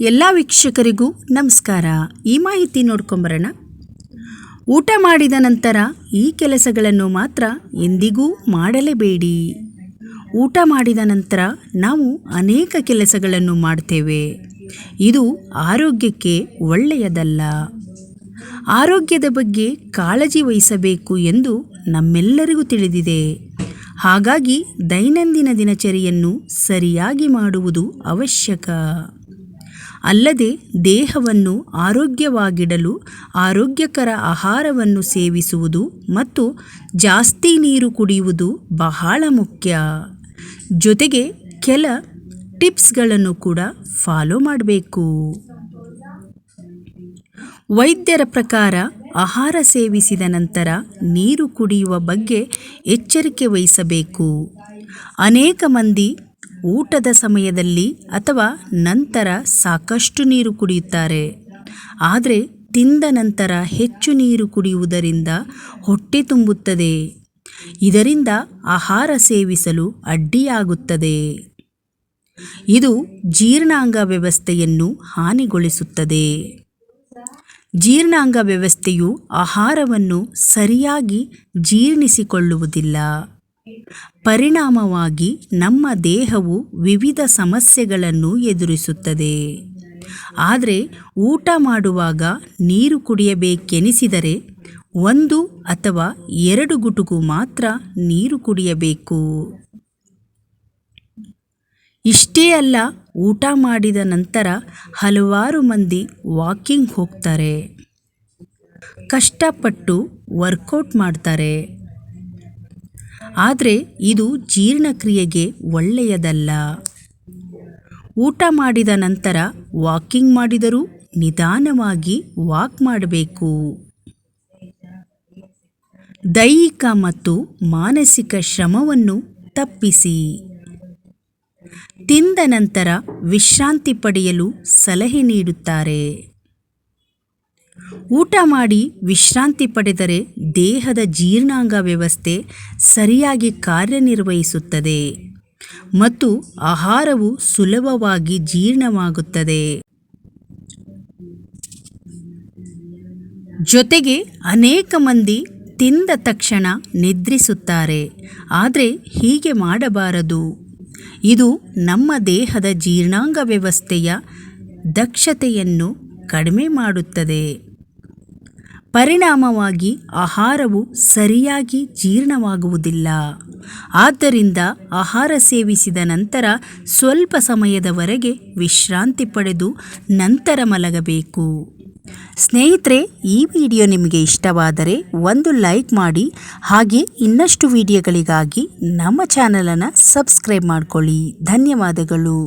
ಎಲ್ಲ ವೀಕ್ಷಕರಿಗೂ ನಮಸ್ಕಾರ. ಈ ಮಾಹಿತಿ ನೋಡ್ಕೊಂಬರೋಣ. ಊಟ ಮಾಡಿದ ನಂತರ ಈ ಕೆಲಸಗಳನ್ನು ಮಾತ್ರ ಎಂದಿಗೂ ಮಾಡಲೇಬೇಡಿ. ಊಟ ಮಾಡಿದ ನಂತರ ನಾವು ಅನೇಕ ಕೆಲಸಗಳನ್ನು ಮಾಡ್ತೇವೆ. ಇದು ಆರೋಗ್ಯಕ್ಕೆ ಒಳ್ಳೆಯದಲ್ಲ. ಆರೋಗ್ಯದ ಬಗ್ಗೆ ಕಾಳಜಿ ವಹಿಸಬೇಕು ಎಂದು ನಮ್ಮೆಲ್ಲರಿಗೂ ತಿಳಿದಿದೆ. ಹಾಗಾಗಿ ದೈನಂದಿನ ದಿನಚರಿಯನ್ನು ಸರಿಯಾಗಿ ಮಾಡುವುದು ಅವಶ್ಯಕ. ಅಲ್ಲದೆ ದೇಹವನ್ನು ಆರೋಗ್ಯವಾಗಿಡಲು ಆರೋಗ್ಯಕರ ಆಹಾರವನ್ನು ಸೇವಿಸುವುದು ಮತ್ತು ಜಾಸ್ತಿ ನೀರು ಕುಡಿಯುವುದು ಬಹಳ ಮುಖ್ಯ. ಜೊತೆಗೆ ಕೆಲ ಟಿಪ್ಸ್ಗಳನ್ನು ಕೂಡ ಫಾಲೋ ಮಾಡಬೇಕು. ವೈದ್ಯರ ಪ್ರಕಾರ ಆಹಾರ ಸೇವಿಸಿದ ನಂತರ ನೀರು ಕುಡಿಯುವ ಬಗ್ಗೆ ಎಚ್ಚರಿಕೆ ವಹಿಸಬೇಕು. ಅನೇಕ ಮಂದಿ ಊಟದ ಸಮಯದಲ್ಲಿ ಅಥವಾ ನಂತರ ಸಾಕಷ್ಟು ನೀರು ಕುಡಿಯುತ್ತಾರೆ. ಆದರೆ ತಿಂದ ನಂತರ ಹೆಚ್ಚು ನೀರು ಕುಡಿಯುವುದರಿಂದ ಹೊಟ್ಟೆ ತುಂಬುತ್ತದೆ. ಇದರಿಂದ ಆಹಾರ ಸೇವಿಸಲು ಅಡ್ಡಿಯಾಗುತ್ತದೆ. ಇದು ಜೀರ್ಣಾಂಗ ವ್ಯವಸ್ಥೆಯನ್ನು ಹಾನಿಗೊಳಿಸುತ್ತದೆ. ಜೀರ್ಣಾಂಗ ವ್ಯವಸ್ಥೆಯು ಆಹಾರವನ್ನು ಸರಿಯಾಗಿ ಜೀರ್ಣಿಸಿಕೊಳ್ಳುವುದಿಲ್ಲ. ಪರಿಣಾಮವಾಗಿ ನಮ್ಮ ದೇಹವು ವಿವಿಧ ಸಮಸ್ಯೆಗಳನ್ನು ಎದುರಿಸುತ್ತದೆ. ಆದರೆ ಊಟ ಮಾಡುವಾಗ ನೀರು ಕುಡಿಯಬೇಕೆನಿಸಿದರೆ ಒಂದು ಅಥವಾ ಎರಡು ಗುಟುಕು ಮಾತ್ರ ನೀರು ಕುಡಿಯಬೇಕು. ಇಷ್ಟೇ ಅಲ್ಲ ಊಟ ಮಾಡಿದ ನಂತರ ಹಲವಾರು ಮಂದಿ ವಾಕಿಂಗ್ ಹೋಗ್ತಾರೆ. ಕಷ್ಟಪಟ್ಟು ವರ್ಕೌಟ್ ಮಾಡ್ತಾರೆ. ಆದರೆ ಇದು ಜೀರ್ಣಕ್ರಿಯೆಗೆ ಒಳ್ಳೆಯದಲ್ಲ. ಊಟ ಮಾಡಿದ ನಂತರ ವಾಕಿಂಗ್ ಮಾಡಿದರೂ ನಿಧಾನವಾಗಿ ವಾಕ್ ಮಾಡಬೇಕು. ದೈಹಿಕ ಮತ್ತು ಮಾನಸಿಕ ಶ್ರಮವನ್ನು ತಪ್ಪಿಸಿ. ತಿಂದ ನಂತರ ವಿಶ್ರಾಂತಿ ಪಡೆಯಲು ಸಲಹೆ ನೀಡುತ್ತಾರೆ. ಊಟ ಮಾಡಿ ವಿಶ್ರಾಂತಿ ಪಡೆದರೆ ದೇಹದ ಜೀರ್ಣಾಂಗ ವ್ಯವಸ್ಥೆ ಸರಿಯಾಗಿ ಕಾರ್ಯನಿರ್ವಹಿಸುತ್ತದೆ ಮತ್ತು ಆಹಾರವು ಸುಲಭವಾಗಿ ಜೀರ್ಣವಾಗುತ್ತದೆ. ಜೊತೆಗೆ ಅನೇಕ ಮಂದಿ ತಿಂದ ತಕ್ಷಣ ನಿದ್ರಿಸುತ್ತಾರೆ, ಆದರೆ ಹೀಗೆ ಮಾಡಬಾರದು. ಇದು ನಮ್ಮ ದೇಹದ ಜೀರ್ಣಾಂಗ ವ್ಯವಸ್ಥೆಯ ದಕ್ಷತೆಯನ್ನು ಕಡಿಮೆ ಮಾಡುತ್ತದೆ. ಪರಿಣಾಮವಾಗಿ ಆಹಾರವು ಸರಿಯಾಗಿ ಜೀರ್ಣವಾಗುವುದಿಲ್ಲ. ಆದ್ದರಿಂದ ಆಹಾರ ಸೇವಿಸಿದ ನಂತರ ಸ್ವಲ್ಪ ಸಮಯದವರೆಗೆ ವಿಶ್ರಾಂತಿ ಪಡೆದು ನಂತರ ಮಲಗಬೇಕು. ಸ್ನೇಹಿತರೆ, ಈ ವಿಡಿಯೋ ನಿಮಗೆ ಇಷ್ಟವಾದರೆ ಒಂದು ಲೈಕ್ ಮಾಡಿ, ಹಾಗೆ ಇನ್ನಷ್ಟು ವಿಡಿಯೋಗಳಿಗಾಗಿ ನಮ್ಮ ಚಾನಲನ್ನು ಸಬ್ಸ್ಕ್ರೈಬ್ ಮಾಡಿಕೊಳ್ಳಿ. ಧನ್ಯವಾದಗಳು.